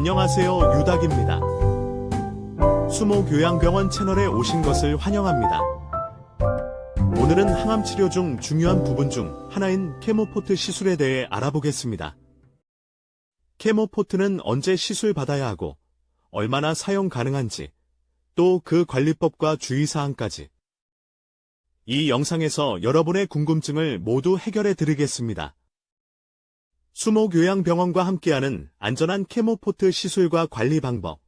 안녕하세요 유닥입니다. 수모교양병원 채널에 오신 것을 환영합니다. 오늘은 항암 치료 중 중요한 부분 중 하나인 케모포트 시술에 대해 알아보겠습니다. 케모포트는 언제 시술 받아야 하고 얼마나 사용 가능한지 또 그 관리법과 주의사항까지 이 영상에서 여러분의 궁금증을 모두 해결해 드리겠습니다. 수모교양병원과 함께하는 안전한 케모포트 시술과 관리 방법.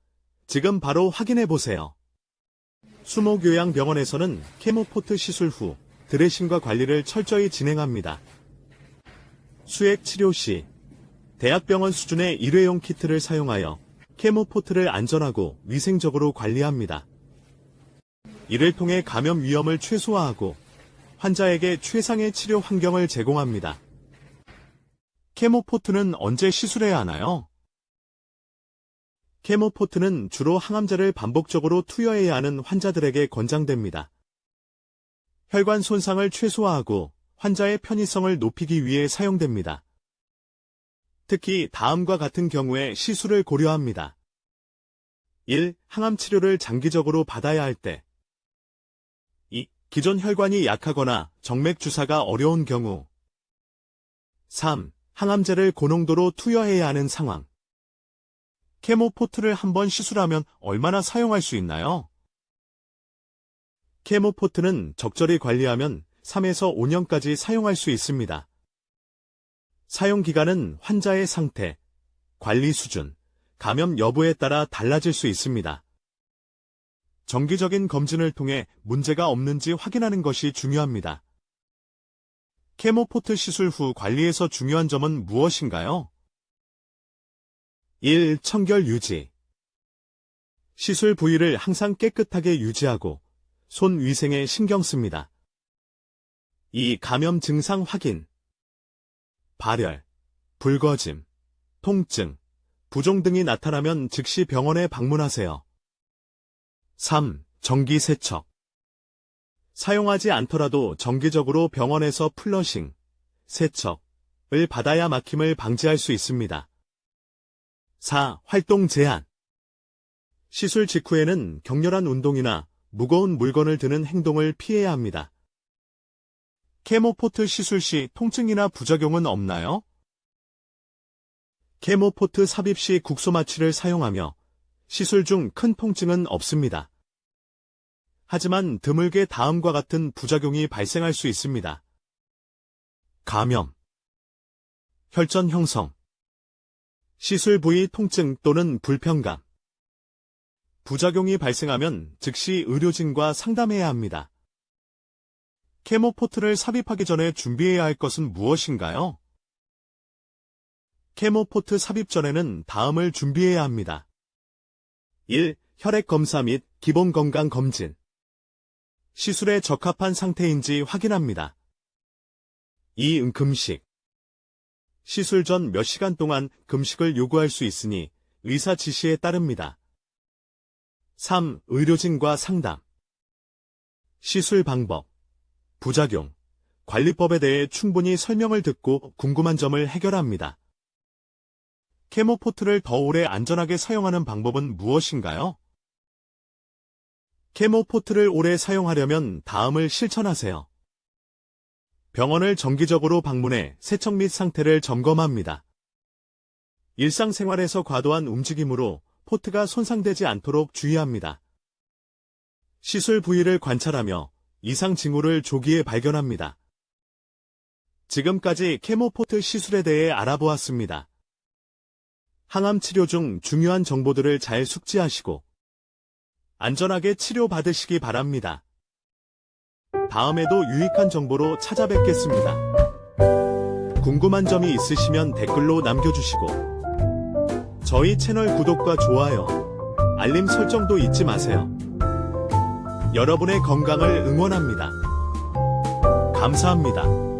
지금 바로 확인해 보세요. 수모교양병원에서는 케모포트 시술 후 드레싱과 관리를 철저히 진행합니다. 수액 치료 시 대학병원 수준의 일회용 키트를 사용하여 케모포트를 안전하고 위생적으로 관리합니다. 이를 통해 감염 위험을 최소화하고 환자에게 최상의 치료 환경을 제공합니다. 케모포트는 언제 시술해야 하나요? 케모포트는 주로 항암제를 반복적으로 투여해야 하는 환자들에게 권장됩니다. 혈관 손상을 최소화하고 환자의 편의성을 높이기 위해 사용됩니다. 특히 다음과 같은 경우에 시술을 고려합니다. 1. 항암 치료를 장기적으로 받아야 할 때. 2. 기존 혈관이 약하거나 정맥 주사가 어려운 경우. 3. 항암제를 고농도로 투여해야 하는 상황. 케모포트를 한번 시술하면 얼마나 사용할 수 있나요? 케모포트는 적절히 관리하면 3에서 5년까지 사용할 수 있습니다. 사용 기간은 환자의 상태, 관리 수준, 감염 여부에 따라 달라질 수 있습니다. 정기적인 검진을 통해 문제가 없는지 확인하는 것이 중요합니다. 케모포트 시술 후 관리에서 중요한 점은 무엇인가요? 1. 청결 유지. 시술 부위를 항상 깨끗하게 유지하고 손 위생에 신경 씁니다. 2. 감염 증상 확인. 발열, 붉어짐, 통증, 부종 등이 나타나면 즉시 병원에 방문하세요. 3. 정기 세척. 사용하지 않더라도 정기적으로 병원에서 플러싱, 세척을 받아야 막힘을 방지할 수 있습니다. 4. 활동 제한. 시술 직후에는 격렬한 운동이나 무거운 물건을 드는 행동을 피해야 합니다. 케모포트 시술 시 통증이나 부작용은 없나요? 케모포트 삽입 시 국소 마취를 사용하며 시술 중 큰 통증은 없습니다. 하지만 드물게 다음과 같은 부작용이 발생할 수 있습니다. 감염, 혈전 형성, 시술 부위 통증 또는 불편감. 부작용이 발생하면 즉시 의료진과 상담해야 합니다. 케모포트를 삽입하기 전에 준비해야 할 것은 무엇인가요? 케모포트 삽입 전에는 다음을 준비해야 합니다. 1. 혈액 검사 및 기본 건강 검진. 시술에 적합한 상태인지 확인합니다. 2. 금식. 시술 전 몇 시간 동안 금식을 요구할 수 있으니 의사 지시에 따릅니다. 3. 의료진과 상담. 시술 방법, 부작용, 관리법에 대해 충분히 설명을 듣고 궁금한 점을 해결합니다. 케모포트를 더 오래 안전하게 사용하는 방법은 무엇인가요? 케모포트를 오래 사용하려면 다음을 실천하세요. 병원을 정기적으로 방문해 세척 및 상태를 점검합니다. 일상생활에서 과도한 움직임으로 포트가 손상되지 않도록 주의합니다. 시술 부위를 관찰하며 이상 징후를 조기에 발견합니다. 지금까지 케모포트 시술에 대해 알아보았습니다. 항암 치료 중 중요한 정보들을 잘 숙지하시고 안전하게 치료받으시기 바랍니다. 다음에도 유익한 정보로 찾아뵙겠습니다. 궁금한 점이 있으시면 댓글로 남겨주시고 저희 채널 구독과 좋아요, 알림 설정도 잊지 마세요. 여러분의 건강을 응원합니다. 감사합니다.